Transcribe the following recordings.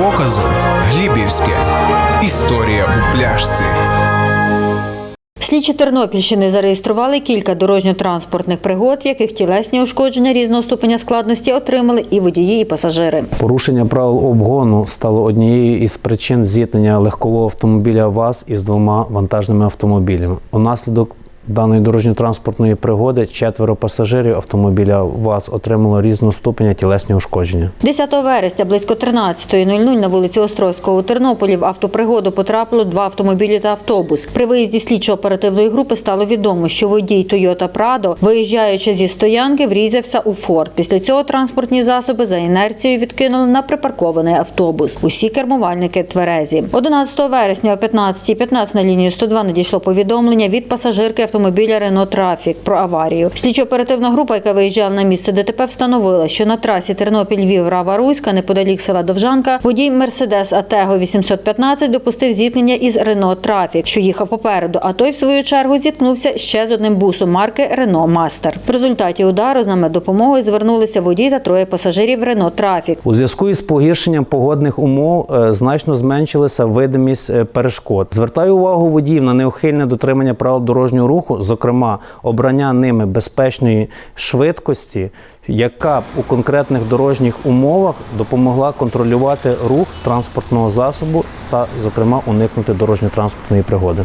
показу Глібівське. Історія у пляшці. Слідчі Тернопільщини зареєстрували кілька дорожньо-транспортних пригод, в яких тілесні ушкодження різного ступеня складності отримали і водії, і пасажири. Порушення правил обгону стало однією із причин зіткнення легкового автомобіля ВАЗ із двома вантажними автомобілями. Унаслідок даної дорожньо-транспортної пригоди четверо пасажирів автомобіля ВАЗ отримало різного ступеня тілесні ушкодження. 10 вересня близько 13.00 на вулиці Острозького у Тернополі в автопригоду потрапило два автомобілі та автобус. При виїзді слідчо-оперативної групи стало відомо, що водій Toyota Prado, виїжджаючи зі стоянки, врізався у форт. Після цього транспортні засоби за інерцією відкинули на припаркований автобус. Усі кермувальники тверезі. 11 вересня о 15.15 на лінію 102 надійшло повідомлення від пасажирки автомобіля Renault Traffic про аварію. Слідчо-оперативна група, яка виїжджала на місце ДТП, встановила, що на трасі Тернопіль-Львів Рава Руська, неподалік села Довжанка, водій Мерседес Атего 815 допустив зіткнення із Renault Traffic, що їхав попереду. А той, в свою чергу, зіткнувся ще з одним бусом марки Renault Master. В результаті удару з нами допомогою звернулися водій та троє пасажирів Renault Traffic. У зв'язку із погіршенням погодних умов е, значно зменшилася видимість е, перешкод. Звертаю увагу водіїв на неухильне дотримання правил дорожнього руху, зокрема обрання ними безпечної швидкості, яка б у конкретних дорожніх умовах допомогла контролювати рух транспортного засобу та, зокрема, уникнути дорожньо-транспортної пригоди.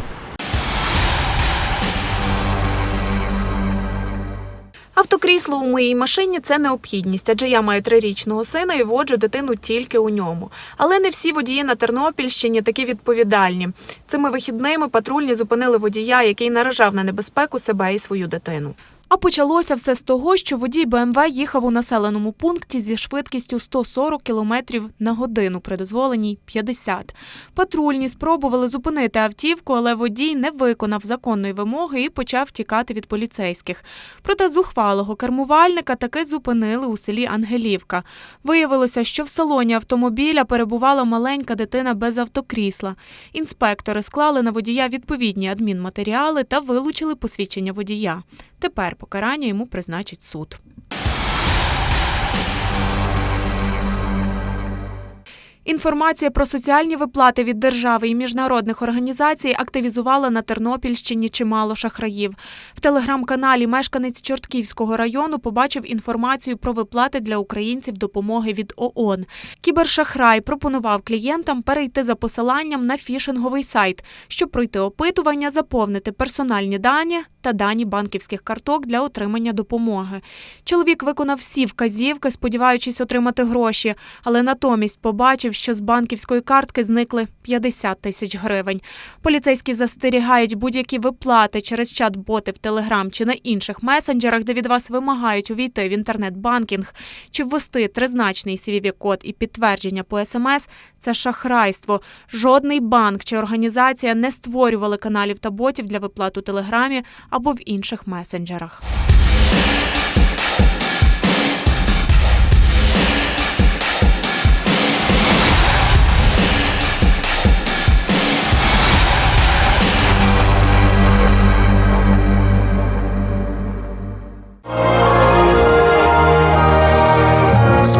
Автокрісло у моїй машині це необхідність, адже я маю трирічного сина і воджу дитину тільки у ньому. Але не всі водії на Тернопільщині такі відповідальні. Цими вихідними патрульні зупинили водія, який наражав на небезпеку себе і свою дитину. А почалося все з того, що водій БМВ їхав у населеному пункті зі швидкістю 140 км на годину, при дозволеній 50. Патрульні спробували зупинити автівку, але водій не виконав законної вимоги і почав тікати від поліцейських. Проте зухвалого кермувальника таки зупинили у селі Ангелівка. Виявилося, що в салоні автомобіля перебувала маленька дитина без автокрісла. Інспектори склали на водія відповідні адмінматеріали та вилучили посвідчення водія. Тепер покарання йому призначить суд. Інформація про соціальні виплати від держави і міжнародних організацій активізувала на Тернопільщині чимало шахраїв. В телеграм-каналі мешканець Чортківського району побачив інформацію про виплати для українців допомоги від ООН. Кібершахрай пропонував клієнтам перейти за посиланням на фішинговий сайт, щоб пройти опитування, заповнити персональні дані та дані банківських карток для отримання допомоги. Чоловік виконав всі вказівки, сподіваючись отримати гроші, але натомість побачив, що з банківської картки зникли 50 тисяч гривень. Поліцейські застерігають будь-які виплати через чат-боти в Телеграм чи на інших месенджерах, де від вас вимагають увійти в інтернет-банкінг чи ввести тризначний CVV-код і підтвердження по СМС – це шахрайство. Жодний банк чи організація не створювали каналів та ботів для виплат у Телеграмі або в інших месенджерах.